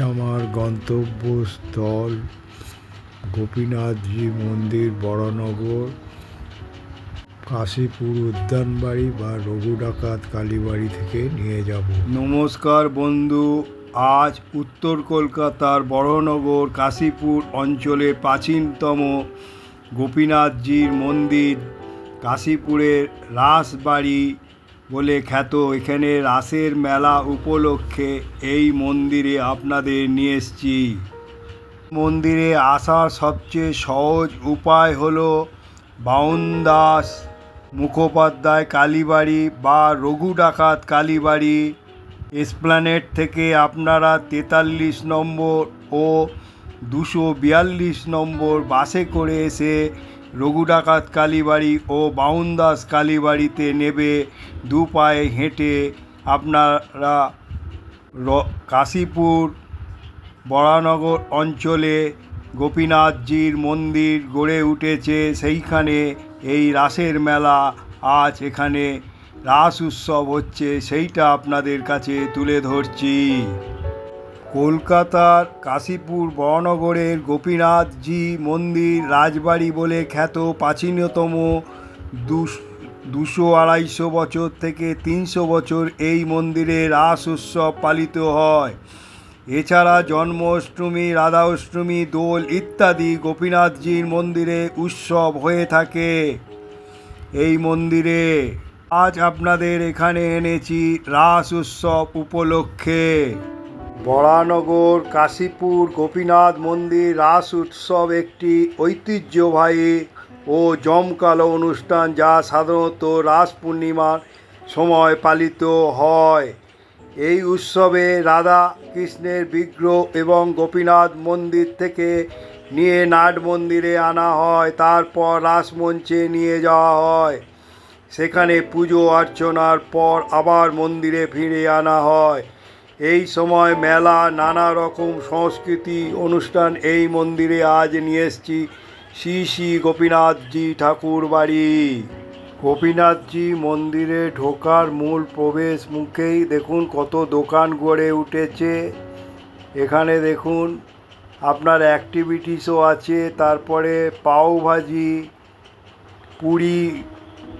আমার গন্তব্যস্থল গোপীনাথজি মন্দির, বড়নগর, কাশীপুর উদ্যানবাড়ি বা রঘু ডাকাত কালীবাড়ি থেকে নিয়ে যাব। নমস্কার বন্ধু, আজ উত্তর কলকাতার বড়নগর, কাশীপুর অঞ্চলে প্রাচীনতম গোপীনাথজির মন্দির, কাশীপুরের রাসবাড়ি বলে খ্যাত এখানে রাসের মেলা উপলক্ষে এই মন্দিরে আপনাদের নিয়ে এসছি। মন্দিরে আসার সবচেয়ে সহজ উপায় হলো বাউনদাস, মুখোপাধ্যায় কালীবাড়ি বা রঘু ডাকাত কালীবাড়ি। এসপ্ল্যানেট থেকে আপনারা তেতাল্লিশ নম্বর ও দুশো বিয়াল্লিশ নম্বর বাসে করে এসে রঘু ডাকাত কালীবাড়ি ও বাউনদাস কালীবাড়িতে নেবে দু পায়ে হেঁটে আপনারা কাশীপুর, বরানগর অঞ্চলে গোপীনাথজির মন্দির গড়ে উঠেছে সেইখানে এই রাসের মেলা আজ এখানে রাস উৎসব হচ্ছে সেইটা আপনাদের কাছে তুলে ধরছি। কলকাতার কাশীপুর বরানগরের গোপীনাথজি মন্দির রাজবাড়ি বলে খ্যাত প্রাচীনতম দুশো আড়াইশো বছর থেকে তিনশো বছর এই মন্দিরে রাস উৎসব পালিত হয়। এছাড়া জন্মাষ্টমী রাধা অষ্টমী দোল ইত্যাদি গোপীনাথজির মন্দিরে উৎসব হয়ে থাকে এই মন্দিরে। আজ আপনাদের এখানে এনেছি রাস উৎসব উপলক্ষে। বরানগর, কাশীপুর, গোপীনাথ মন্দির রাস উৎসব একটি ঐতিহ্যবাহী ও জমকালো অনুষ্ঠান যা সাধারণত রাস পূর্ণিমার সময় পালিত হয়। এই উৎসবে রাধা কৃষ্ণের বিগ্রহ এবং গোপীনাথ মন্দির থেকে নিয়ে নাট মন্দিরে আনা হয়, তারপর রাসমঞ্চে নিয়ে যাওয়া হয়। সেখানে পুজো অর্চনার পর আবার মন্দিরে ফিরে আনা হয়। এই সময় মেলা নানা রকম সংস্কৃতি অনুষ্ঠান এই মন্দিরে আজ নিয়ে এসছি শ্রী শ্রী গোপীনাথজি ঠাকুর বাড়ি। গোপীনাথজি মন্দিরে ঢোকার মূল প্রবেশ মুখেই দেখুন কত দোকান গড়ে উঠেছে। এখানে দেখুন আপনার অ্যাক্টিভিটিসও আছে, তারপরে পাও ভাজি পুরি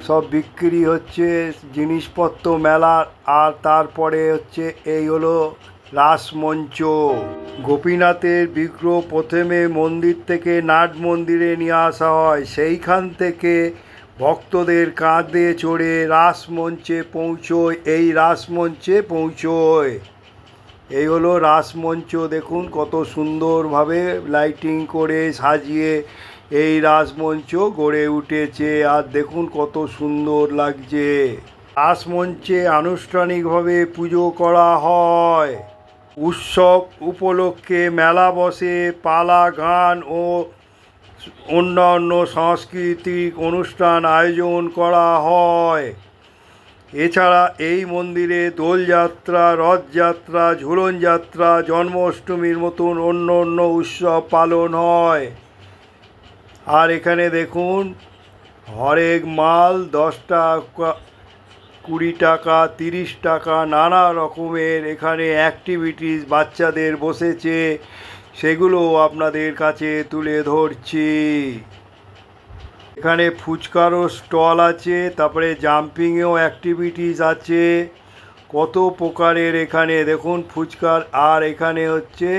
সব বিক্রি হচ্ছে জিনিসপত্র মেলার, আর তারপরে হচ্ছে এই হলো রাসমঞ্চ। গোপীনাথের বিগ্রহ প্রথমে মন্দির থেকে নাট মন্দিরে নিয়ে আসা হয়। সেইখান থেকে ভক্তদের কাঁধে চড়ে রাসমঞ্চে পৌঁছয়, এই রাসমঞ্চে পৌঁছয়। এই হলো রাসমঞ্চ, দেখুন কত সুন্দরভাবে লাইটিং করে সাজিয়ে এই রাসমঞ্চ গড়ে উঠেছে, আর দেখুন কত সুন্দর লাগছে। রাসমঞ্চে আনুষ্ঠানিকভাবে পুজো করা হয়। উৎসব উপলক্ষে মেলা বসে, পালা, গান ও অন্যান্য সাংস্কৃতিক অনুষ্ঠান আয়োজন করা হয়। এছাড়া এই মন্দিরে দোলযাত্রা, রথযাত্রা, ঝুলনযাত্রা, জন্মাষ্টমীর মতন অন্য অন্য উৎসব পালন হয়। আর এখানে দেখুন, হরেক মাল দশ টাকা, কুড়ি টাকা, তিরিশ টাকা, নানা রকমের এখানে অ্যাক্টিভিটিস বাচ্চাদের বসেছে। সেগুলো আপনাদের কাছে তুলে ধরছি। এখানে ফুচকারও স্টল আছে, তারপরে জাম্পিংয়েও অ্যাক্টিভিটিস আছে। কত প্রকারের এখানে দেখুন ফুচকার, আর এখানে হচ্ছে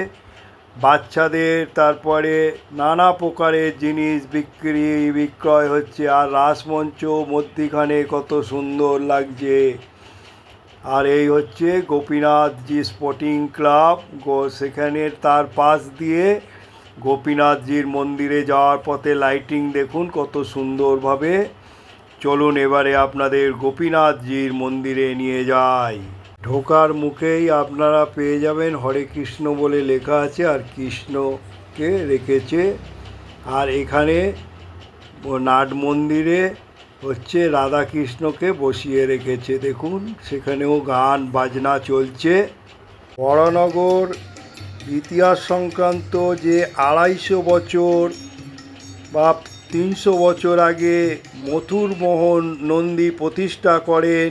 বাচ্চাদের, তারপরে নানা প্রকারের জিনিস বিক্রি, বিক্রয় হচ্ছে। আর রাসমঞ্চ মধ্যিখানে কত সুন্দর লাগছে। আর এই হচ্ছে গোপীনাথজি স্পোর্টিং ক্লাব। গো, সেখানে তার পাশ দিয়ে গোপীনাথজির মন্দিরে যাওয়ার পথে লাইটিং দেখুন, কত সুন্দরভাবে। চলুন এবারে আপনাদের গোপীনাথজির মন্দিরে নিয়ে যাই। ঢোকার মুখেই আপনারা পেয়ে যাবেন হরে কৃষ্ণ বলে লেখা আছে, আর কৃষ্ণকে রেখেছে। আর এখানে নাট মন্দিরে হচ্ছে রাধা কৃষ্ণকে বসিয়ে রেখেছে। দেখুন, সেখানেও গান, বাজনা চলছে। বড়নগর ইতিহাস সংক্রান্ত যে আড়াইশো বছর বা তিনশো বছর আগে মথুর মোহন নন্দী প্রতিষ্ঠা করেন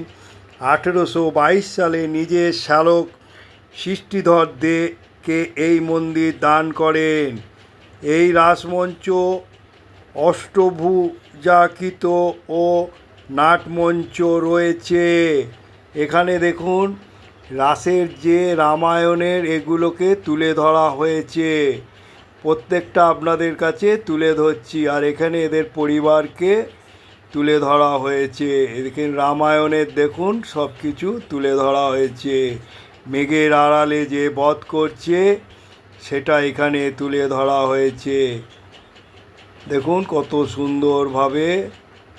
আঠেরোশো বাইশ সালে নিজের শ্যালক সৃষ্টিধর দে কে এই মন্দির দান করেন। এই রাসমঞ্চ অষ্টভুজাকৃত ও নাটমঞ্চ রয়েছে। এখানে দেখুন, রাসের যে রামায়ণের এগুলোকে তুলে ধরা হয়েছে। প্রত্যেকটা আপনাদের কাছে তুলে ধরছি। আর এখানে এদের পরিবারকে তুলে ধরা হয়েছে। এদিকে রামায়ণের দেখুন সব কিছু তুলে ধরা হয়েছে। মেঘের আড়ালে যে বধ করছে, সেটা এখানে তুলে ধরা হয়েছে। দেখুন কত সুন্দরভাবে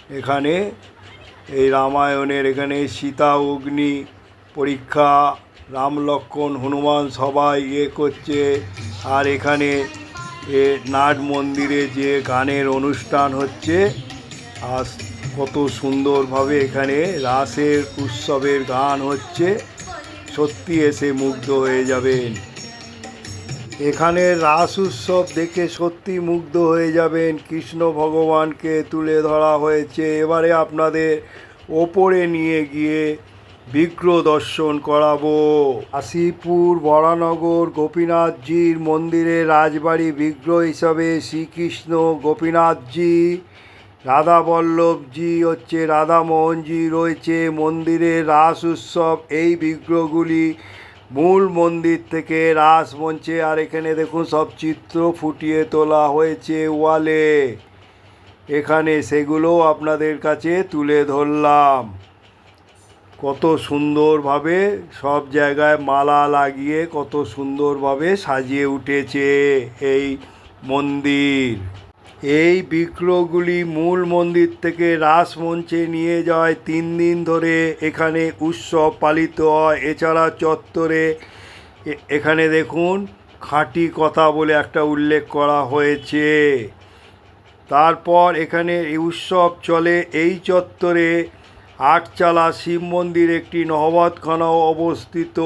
এখানে এই রামায়ণের এখানে সীতা, অগ্নি পরীক্ষা, রাম, লক্ষ্মণ, হনুমান সবাই ইয়ে করছে। আর এখানে এ নাট মন্দিরে যে গানের অনুষ্ঠান হচ্ছে আর কত সুন্দরভাবে এখানে রাসের উৎসবের গান হচ্ছে। সত্যি এসে মুগ্ধ হয়ে যাবেন। এখানে রাস উৎসব দেখে সত্যি মুগ্ধ হয়ে যাবেন। কৃষ্ণ ভগবানকে তুলে ধরা হয়েছে। এবারে আপনাদের ওপরে নিয়ে গিয়ে বিগ্রহ দর্শন করাবো। কাশীপুর, বরানগর, গোপীনাথজির মন্দিরে রাজবাড়ি বিগ্রহ হিসাবে শ্রীকৃষ্ণ, গোপীনাথজি রাধা বল্লভজি হচ্ছে, রাধামোহনজি রয়েছে, মন্দিরে রাস উৎসব, এই বিগ্রহগুলি মূল মন্দির থেকে রাস মঞ্চে। আর এখানে দেখুন, সব চিত্র ফুটিয়ে তোলা হয়েছে ওয়ালে। এখানে সেগুলো আপনাদের কাছে তুলে ধরলাম। কত সুন্দরভাবে সব জায়গায় মালা লাগিয়ে কত সুন্দরভাবে সাজিয়ে উঠেছে এই মন্দির। এই বিগ্রহগুলি মূল মন্দির থেকে রাসমঞ্চে নিয়ে যায় তিন দিন ধরে। এখানে উৎসব পালিত হয়। এছাড়া চত্বরে এখানে দেখুন, খাঁটি কথা বলে একটা উল্লেখ করা হয়েছে। তারপর এখানে এই উৎসব চলে। এই চত্বরে আটচালা শিব মন্দির, একটি নহবতখানাও অবস্থিত।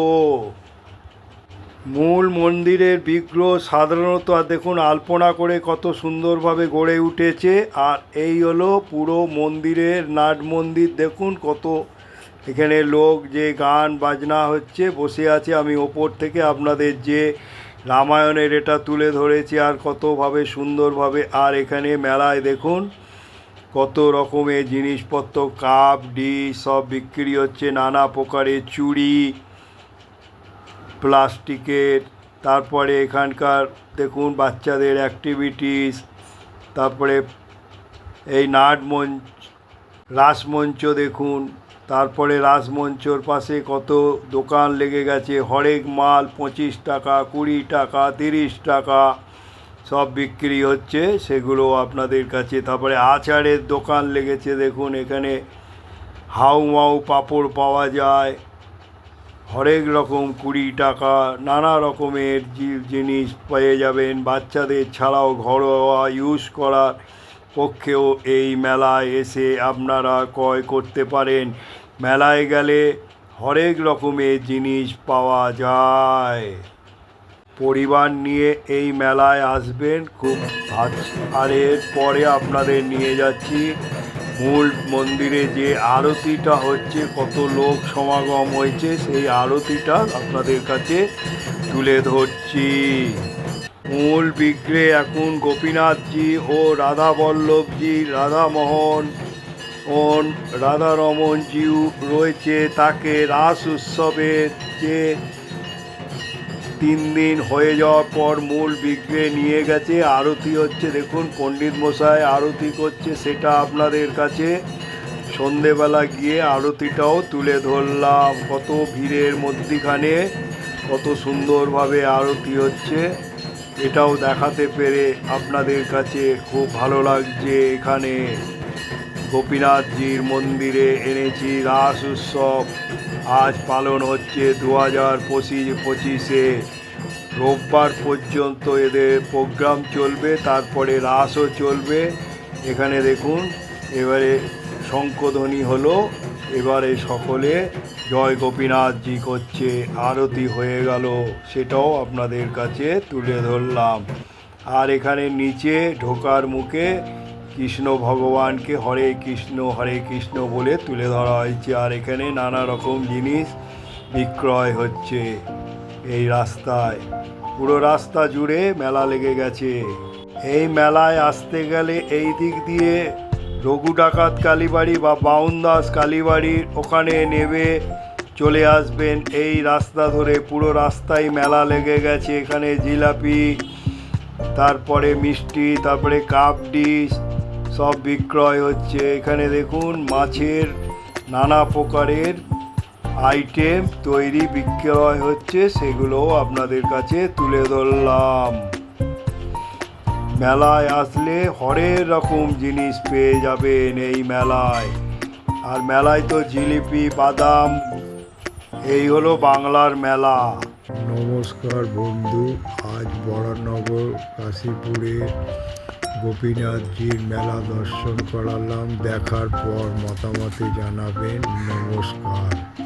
মূল মন্দিরের বিগ্রহ সাধারণত দেখুন, আলপনা করে কত সুন্দরভাবে গড়ে উঠেছে। আর এই হলো পুরো মন্দিরের নাট মন্দির। দেখুন কত এখানে লোক যে গান বাজনা হচ্ছে, বসে আছে। আমি ওপর থেকে আপনাদের যে রামায়ণের এটা তুলে ধরেছি, আর কতভাবে সুন্দরভাবে। আর এখানে মেলায় দেখুন কত রকমের জিনিসপত্র, কাপ, ডিশ, সব বিক্রি হচ্ছে, নানা প্রকারের চুড়ি প্লাস্টিকের, তারপরে এখানকার দেখুন বাচ্চাদের অ্যাক্টিভিটিস তারপরে এই নাট মঞ্চ রাসমঞ্চ দেখুন, তারপরে রাসমঞ্চর পাশে কত দোকান লেগে গেছে। হরেক মাল পঁচিশ টাকা, কুড়ি টাকা, তিরিশ টাকা সব বিক্রি হচ্ছে, সেগুলো আপনাদের কাছে। তারপরে আচারের দোকান লেগেছে দেখুন, এখানে হাউ মাউ পাঁপড় পাওয়া যায়। হরেক রকম কুড়ি টাকা, নানা রকমের জিনিস পেয়ে যাবেন। বাচ্চাদের ছাড়াও ঘরোয়া ইউজ করার পক্ষেও এই মেলায় এসে আপনারা ক্রয় করতে পারেন। মেলায় গেলে হরেক রকমের জিনিস পাওয়া যায়। পরিবার নিয়ে এই মেলায় আসবেন, খুব আর পরে আপনাদের নিয়ে যাচ্ছি। মূল মন্দিরে যে আরতিটা হচ্ছে, কত লোক সমাগম হয়েছে, সেই আরতিটা আপনাদের কাছে তুলে ধরছি। মূল বিগ্রে এখন গোপীনাথজি ও রাধা বল্লভজি রাধামোহন ও রাধারমনজিও রয়েছে। তাকে রাস উৎসবের যে তিন দিন হয়ে যাওয়ার পর মূল বিগ্রহে নিয়ে গেছে। আরতি হচ্ছে, দেখুন, পণ্ডিত মশাই আরতি করছে, সেটা আপনাদের কাছে। সন্ধেবেলা গিয়ে আরতিটাও তুলে ধরলাম। কত ভিড়ের মধ্যিখানে, কত সুন্দরভাবে আরতি হচ্ছে। এটাও দেখাতে পেরে আপনাদের কাছে খুব ভালো লাগছে। এখানে গোপীনাথজির মন্দিরে এনেছি রাস উৎসব। আজ পালন হচ্ছে দু হাজার পঁচিশ পঁচিশে। রোববার পর্যন্ত এদের প্রোগ্রাম চলবে, তারপরে রাসও চলবে। এখানে দেখুন, এবারে শঙ্কধ্বনি হলো, এবারে সকলে জয় গোপীনাথজি করছে, আরতি হয়ে গেল, সেটাও আপনাদের কাছে তুলে ধরলাম। আর এখানে নিচে ঢোকার মুখে কৃষ্ণ ভগবানকে হরে কৃষ্ণ হরে কৃষ্ণ বলে তুলে ধরা হয়েছে। আর এখানে নানা রকম জিনিস বিক্রয় হচ্ছে এই রাস্তায়। পুরো রাস্তা জুড়ে মেলা লেগে গেছে। এই মেলায় আসতে গেলে এই দিক দিয়ে রঘু ডাকাত কালীবাড়ি বা বাউনদাস কালীবাড়ির ওখানে নেবে, চলে আসবেন। এই রাস্তা ধরে পুরো রাস্তায় মেলা লেগে গেছে। এখানে জিলাপি, তারপরে মিষ্টি, তারপরে কাপ ডিশ সব বিক্রয় হচ্ছে। এখানে দেখুন, মাছের নানা প্রকারের আইটেম তৈরি, বিক্রয় হচ্ছে। সেগুলোও আপনাদের কাছে তুলে ধরলাম। মেলায় আসলে হরেক রকম জিনিস পেয়ে যাবেন এই মেলায়। আর মেলায় তো জিলিপি, বাদাম, এই হলো বাংলার মেলা। নমস্কার বন্ধু, আজ বরানগর, কাশীপুরে গোপীনাথজির মেলা দর্শন করালাম দেখার পর মতামতে জানাবেন নমস্কার।